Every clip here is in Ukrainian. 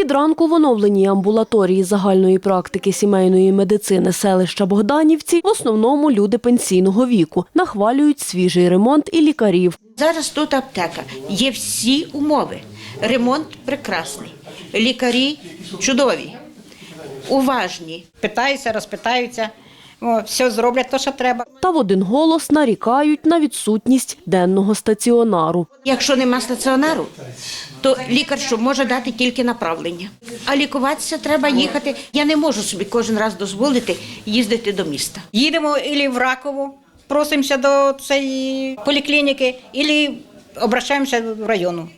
Від ранку в оновленій амбулаторії загальної практики сімейної медицини селища Богданівці в основному люди пенсійного віку нахвалюють свіжий ремонт і лікарів. Зараз тут аптека. Є всі умови. Ремонт прекрасний. Лікарі чудові, уважні. питаються, розпитаються, все зроблять те, що треба. Та в один голос нарікають на відсутність денного стаціонару. Якщо нема стаціонару, то лікар що може дати тільки направлення. А лікуватися треба їхати. Я не можу собі кожен раз дозволити їздити до міста. Їдемо ілі в Ракову, просимося до цієї поліклініки, ілі обращаємося в районну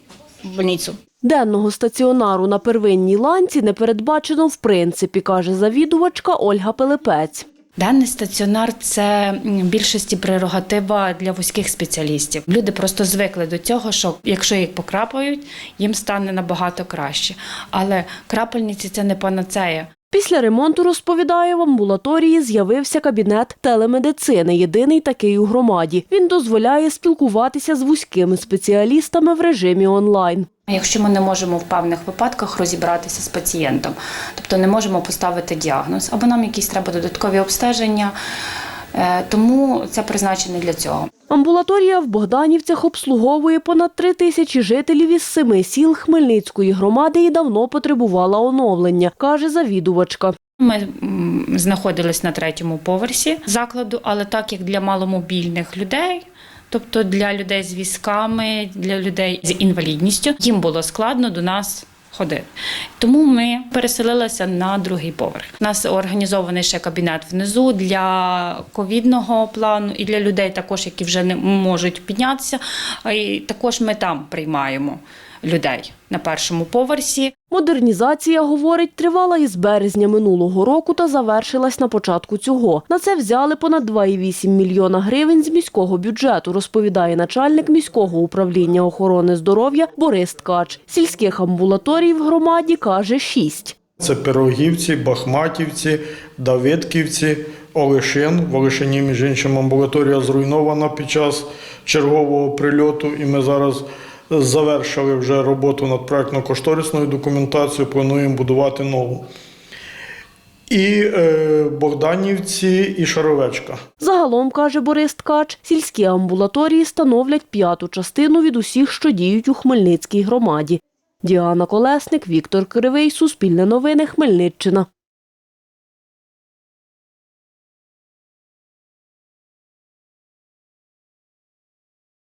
больницю. Денного стаціонару на первинній ланці не передбачено в принципі, каже завідувачка Ольга Пилипець. Денний стаціонар це в більшості прерогатива для вузьких спеціалістів. Люди просто звикли до цього, що якщо їх покрапають, їм стане набагато краще. Але крапельниці це не панацея. Після ремонту, розповідає, в амбулаторії з'явився кабінет телемедицини, єдиний такий у громаді. Він дозволяє спілкуватися з вузькими спеціалістами в режимі онлайн. Якщо ми не можемо в певних випадках розібратися з пацієнтом, тобто не можемо поставити діагноз, або нам якісь треба додаткові обстеження, тому це призначене для цього. Амбулаторія в Богданівцях обслуговує понад три тисячі жителів із семи сіл Хмельницької громади і давно потребувала оновлення, каже завідувачка. Ми знаходились на третьому поверсі закладу, але так як для маломобільних людей. Тобто для людей з візками, для людей з інвалідністю, їм було складно до нас ходити. Тому ми переселилися на другий поверх. У нас організований ще кабінет внизу для ковідного плану і для людей, також які вже не можуть піднятися. І також ми там приймаємо людей на першому поверсі. Модернізація, говорить, тривала із березня минулого року та завершилась на початку цього. На це взяли понад 2,8 мільйона гривень з міського бюджету, розповідає начальник міського управління охорони здоров'я Борис Ткач. Сільських амбулаторій в громаді каже шість. Це Пирогівці, Бахматівці, Давидківці, Олешин. В Олешині, між іншим, амбулаторія зруйнована під час чергового прильоту, і ми зараз завершили вже роботу над проектно-кошторисною документацією, плануємо будувати нову. І е, Богданівці, і Шаровечка. Загалом, каже Борис Ткач, сільські амбулаторії становлять п'яту частину від усіх, що діють у Хмельницькій громаді. Діана Колесник, Віктор Кривий, Суспільне новини, Хмельниччина.